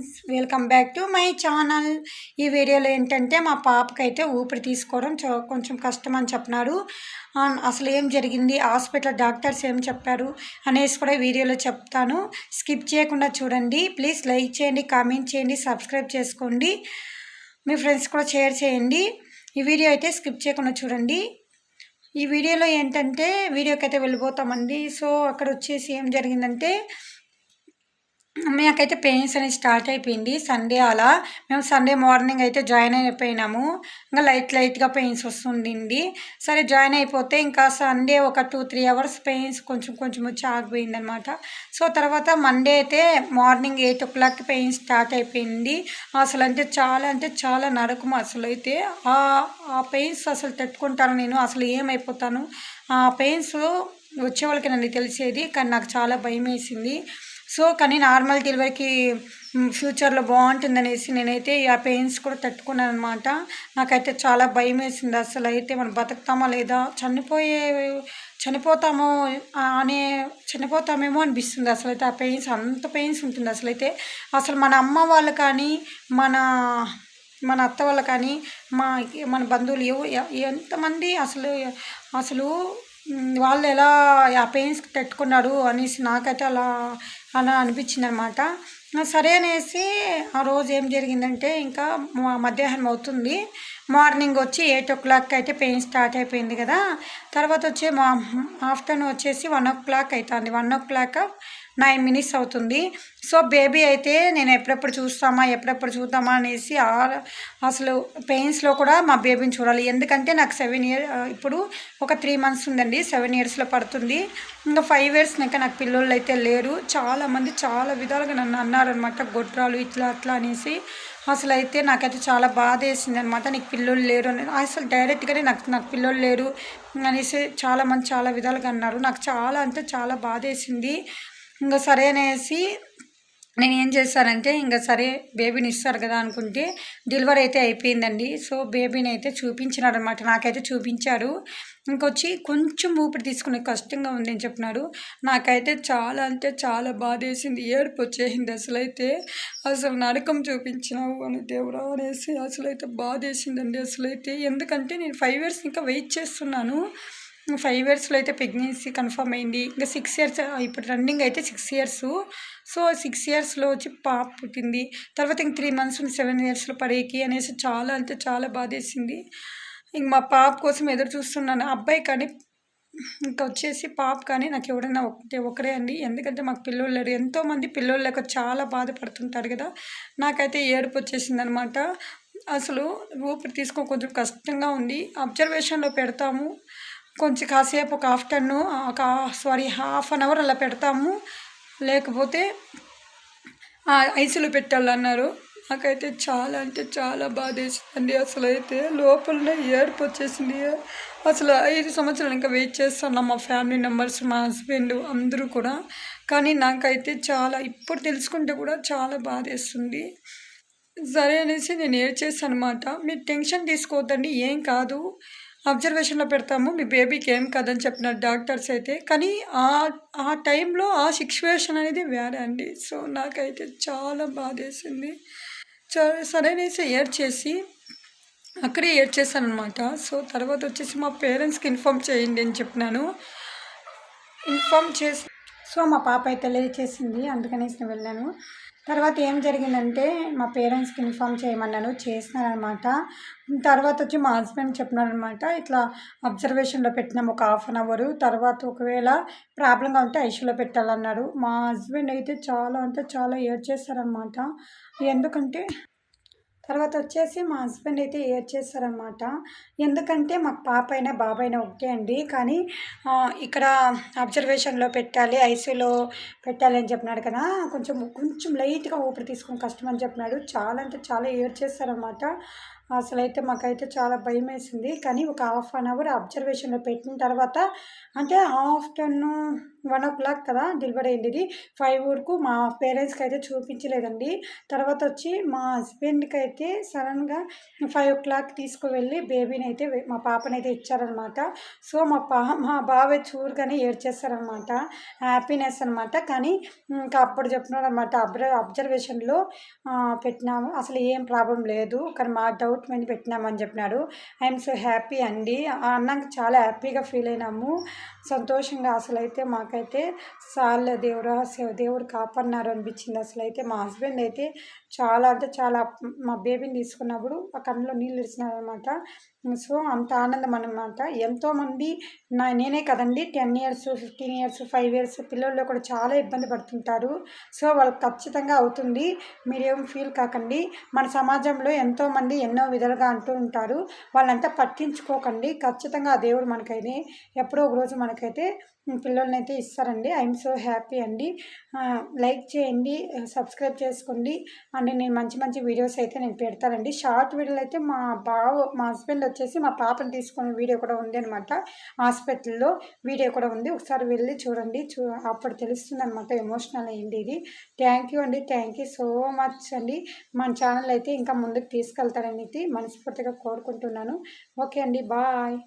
Friends welcome back to my channel. ఈ వీడియోలో ఏంటంటే మా పాపకైతే ఊపిరి తీసుకోవడం చో- కొంచెం కష్టం అని చెప్పినారు అసలు ఏం జరిగింది? హాస్పిటల్ డాక్టర్స్ ఏం చెప్పారు? అనేసి కూడా ఈ వీడియోలో చెప్తాను. స్కిప్ చేయకుండా చూడండి. ప్లీజ్ లైక్ చేయండి కామెంట్ చేయండి సబ్స్క్రైబ్ చేసుకోండి. మీ ఫ్రెండ్స్ కూడా షేర్ చేయండి. ఈ వీడియో అయితే స్కిప్ చేయకుండా చూడండి. ఈ వీడియోలో ఏంటంటే వీడియోకి అయితే వెళ్ళిపోతామండి. సో అక్కడ వచ్చేసి ఏం జరిగిందంటే మాకైతే పెయిన్స్ అనేది స్టార్ట్ అయిపోయింది. సండే అలా. మేము సండే మార్నింగ్ అయితే జాయిన్ అయిపోయినాము. ఇంకా లైట్ లైట్గా పెయిన్స్ వస్తుండింది. సరే జాయిన్ అయిపోతే ఇంకా సండే ఒక టూ త్రీ అవర్స్ పెయిన్స్ కొంచెం కొంచెం వచ్చి ఆగిపోయింది అనమాట సో తర్వాత మండే అయితే morning eight o'clock pain start అయిపోయింది. అసలు అంటే చాలా అంటే చాలా నరకం అసలు అయితే. ఆ ఆ పెయిన్స్ అసలు తట్టుకుంటాను నేను. అసలు ఏమైపోతాను? ఆ పెయిన్స్ వచ్చే వాళ్ళకి నన్ను తెలిసేది కానీ నాకు చాలా భయం వేసింది సో కానీ నార్మల్ డెలివరీకి ఫ్యూచర్లో బాగుంటుందనేసి నేనైతే ఆ పెయిన్స్ కూడా తట్టుకున్నాను అనమాట నాకైతే చాలా భయం వేసింది అసలు అయితే మనం బతుకుతామా లేదా చనిపోయే చనిపోతామో అనే చనిపోతామేమో అనిపిస్తుంది. అసలు అయితే ఆ పెయిన్స్ అంత పెయిన్స్ ఉంటుంది. అసలు అయితే అసలు మన అమ్మ వాళ్ళు కానీ మన మన అత్త వాళ్ళు కానీ మా మన బంధువులు ఎంతమంది అసలు అసలు వాళ్ళు ఎలా ఆ పెయిన్స్ తట్టుకున్నారు అనేసి నాకైతే అలా అలా అనిపించింది అనమాట సరే అనేసి ఆ రోజు ఏం జరిగిందంటే ఇంకా మధ్యాహ్నం అవుతుంది. మార్నింగ్ వచ్చి ఎయిట్ ఓ క్లాక్ అయితే పెయిన్ స్టార్ట్ అయిపోయింది కదా. తర్వాత వచ్చి మా ఆఫ్టర్నూన్ వచ్చేసి వన్ ఓ క్లాక్ అవుతుంది. One o'clock nine minutes అవుతుంది. సో బేబీ అయితే నేను ఎప్పుడెప్పుడు చూస్తామా ఎప్పుడెప్పుడు చూద్దామా అనేసి ఆ- అసలు పెయిన్స్లో కూడా మా బేబీని చూడాలి. ఎందుకంటే నాకు సెవెన్ ఇయర్ ఇప్పుడు ఒక త్రీ మంత్స్ ఉందండి. సెవెన్ ఇయర్స్లో పడుతుంది. ఇంకా ఫైవ్ ఇయర్స్ ఇంకా నాకు పిల్లలు అయితే లేరు. చాలామంది చాలా విధాలుగా నన్ను అన్నారనమాట గొడ్రాలు ఇట్లా అట్లా అనేసి. అసలు అయితే నాకైతే చాలా బాధ వేసింది అనమాట నీకు పిల్లలు లేరు అని. అసలు డైరెక్ట్గానే నాకు నాకు పిల్లలు లేరు అనేసి చాలామంది చాలా విధాలుగా అన్నారు. నాకు చాలా అంటే చాలా బాధ వేసింది. ఇంకా సరే అనేసి నేను ఏం చేశానంటే ఇంకా సరే బేబీని ఇస్తారు కదా అనుకుంటే డెలివరీ అయితే అయిపోయిందండి. సో బేబీని అయితే చూపించినారు అనమాట నాకైతే చూపించారు ఇంకొచ్చి కొంచెం ఊపిరి తీసుకునే కష్టంగా ఉందని చెప్పినాడు. చెప్పినారు నాకైతే చాలా అంటే చాలా బాధ వేసింది ఏడుపు వచ్చేసింది అసలు అయితే అసలు నరకం చూపించినావు అని దేవుడా అనేసి అసలు అయితే బాధ వేసిందండి అసలు అయితే ఎందుకంటే నేను ఫైవ్ ఇయర్స్ ఇంకా వెయిట్ చేస్తున్నాను. ఫైవ్ ఇయర్స్లో అయితే ప్రెగ్నెన్సీ కన్ఫర్మ్ అయింది. ఇంకా సిక్స్ ఇయర్స్ ఇప్పుడు రన్నింగ్ అయితే సిక్స్ ఇయర్స్ సో సిక్స్ ఇయర్స్లో వచ్చి పాప పుట్టింది. తర్వాత ఇంక త్రీ మంత్స్ సెవెన్ ఇయర్స్లో పడేకి అనేసి చాలా అంటే చాలా బాధేసింది. ఇంక మా పాప కోసం ఎదురు చూస్తున్నాను. అబ్బాయి కానీ ఇంకా వచ్చేసి పాప కానీ నాకు ఎవరైనా ఒకటే ఒకరే అండి. ఎందుకంటే మాకు పిల్లలు లేరు. ఎంతోమంది పిల్లలు లేక చాలా బాధపడుతుంటారు కదా. నాకైతే ఏడుపు వచ్చేసింది అనమాట అసలు ఊపిరి తీసుకో కొంచెం కష్టంగా ఉంది. అబ్జర్వేషన్లో పెడతాము. కొంచెం కాసేపు ఒక ఆఫ్టర్నూన్ ఒక సారీ హాఫ్ అన్ అవర్ అలా పెడతాము. లేకపోతే ఐసులో పెట్టాలన్నారు. నాకైతే చాలా అంటే చాలా బాధ వేసిందండి అసలు అయితే లోపలనే ఏడుపు వచ్చేసింది. అసలు ఐదు సంవత్సరాలు ఇంకా వెయిట్ చేస్తున్నాం మా ఫ్యామిలీ మెంబర్స్ మా హస్బెండ్ అందరూ కూడా. కానీ నాకైతే చాలా ఇప్పుడు తెలుసుకుంటే కూడా చాలా బాధ వేస్తుంది సరే అనేసి నేను ఏడ్ చేస్తాను అనమాట మీరు టెన్షన్ తీసుకోవద్దండి ఏం కాదు. అబ్జర్వేషన్లో పెడతాము. మీ బేబీకి ఏం కాదని చెప్పినారు డాక్టర్స్ అయితే. కానీ ఆ ఆ టైంలో ఆ సిచ్యువేషన్ అనేది వేరే అండి. సో నాకైతే చాలా బాధేసింది. సరే సరే చేసి అక్కడే అక్కడే ఏడ్చేసాను అనమాట సో తర్వాత వచ్చేసి మా పేరెంట్స్కి ఇన్ఫామ్ చేయండి అని చెప్పినాను. ఇన్ఫామ్ చేసి సో మా పాప అయితే లేచేసింది. అందుకనేసి నేను వెళ్ళాను. తర్వాత ఏం జరిగిందంటే మా పేరెంట్స్కి ఇన్ఫామ్ చేయమన్నాను చేసినారనమాట. తర్వాత వచ్చి మా హస్బెండ్ చెప్పినారనమాట ఇట్లా అబ్జర్వేషన్లో పెట్టినాం ఒక హాఫ్ అన్ అవర్ తర్వాత ఒకవేళ ప్రాబ్లంగా ఉంటే ఐసీలో పెట్టాలన్నారు మా హస్బెండ్ అయితే చాలా అంటే చాలా ఏడ్చేస్తారనమాట ఎందుకంటే తర్వాత వచ్చేసి మా హస్బెండ్ అయితే ఏడ్చేస్తారనమాట ఎందుకంటే మాకు పాప అయినా బాబు అయినా ఒకటే అండి. కానీ ఇక్కడ అబ్జర్వేషన్లో పెట్టాలి ఐసీలో పెట్టాలి అని చెప్పినాడు కదా. కొంచెం కొంచెం లైట్గా ఊపిరి తీసుకుని కష్టం అని చెప్పినాడు. చాలా అంటే చాలా ఏడ్చేస్తారనమాట అయితే మాకైతే చాలా భయం వేసింది కానీ ఒక హాఫ్ అన్ అవర్ అబ్జర్వేషన్లో పెట్టిన తర్వాత అంటే ఆఫ్టర్నూన్ వన్ ఓ క్లాక్ కదా డెలివరీ అయింది ఇది ఫైవ్ వరకు మా పేరెంట్స్కి అయితే చూపించలేదండి. తర్వాత వచ్చి మా హస్బెండ్కి అయితే సడన్గా ఫైవ్ ఓ క్లాక్ తీసుకువెళ్ళి బేబీని అయితే మా పాపని అయితే ఇచ్చారనమాట. సో మా పా మా బావ చూరుగానే ఏడ్చేస్తారనమాట. హ్యాపీనెస్ అనమాట. కానీ ఇంకా అప్పుడు చెప్తున్నాడు అనమాట అబ్జర్ అబ్జర్వేషన్లో పెట్టినాము. అసలు ఏం ప్రాబ్లం లేదు. కానీ మా డౌట్ మీద పెట్టినామని చెప్పినాడు. ఐఎమ్ సో హ్యాపీ అండి. అన్నాక చాలా హ్యాపీగా ఫీల్ అయినాము. సంతోషంగా అసలు అయితే మాకు నాకైతే సార్ల దేవుడా దేవుడు కాపాడినారు అనిపించింది అసలు అయితే మా హస్బెండ్ అయితే చాలా అంటే చాలా మా బేబీని తీసుకున్నప్పుడు ఆ కళ్ళలో నీళ్ళు ఇచ్చినారనమాట సో అంత ఆనందం అనమాట. ఎంతోమంది నా నేనే కదండి ten years fifteen years five years పిల్లల్లో కూడా చాలా ఇబ్బంది పడుతుంటారు. సో వాళ్ళకి ఖచ్చితంగా అవుతుంది. మీరేం ఫీల్ కాకండి. మన సమాజంలో ఎంతోమంది ఎన్నో విధాలుగా అంటూ ఉంటారు. వాళ్ళంతా పట్టించుకోకండి. ఖచ్చితంగా ఆ దేవుడు మనకైతే ఎప్పుడో ఒక రోజు మనకైతే పిల్లల్ని అయితే ఇస్తారండి. ఐఎమ్ సో హ్యాపీ అండి. లైక్ చేయండి సబ్స్క్రైబ్ చేసుకోండి. అండ్ నేను మంచి మంచి వీడియోస్ అయితే నేను పెడతానండి. షార్ట్ వీడియోలు అయితే మా బావ మా హస్బెండ్ వచ్చేసి మా పాపని తీసుకునే వీడియో కూడా ఉంది అనమాట హాస్పిటల్లో వీడియో కూడా ఉంది. ఒకసారి వెళ్ళి చూడండి. చూ అప్పుడు తెలుస్తుంది అనమాట ఎమోషనల్ అయ్యింది ఇది. థ్యాంక్ యూ అండి. థ్యాంక్ యూ సో మచ్ అండి. మన ఛానల్ అయితే ఇంకా ముందుకు తీసుకెళ్తారని మనస్ఫూర్తిగా కోరుకుంటున్నాను. ఓకే అండి. బాయ్.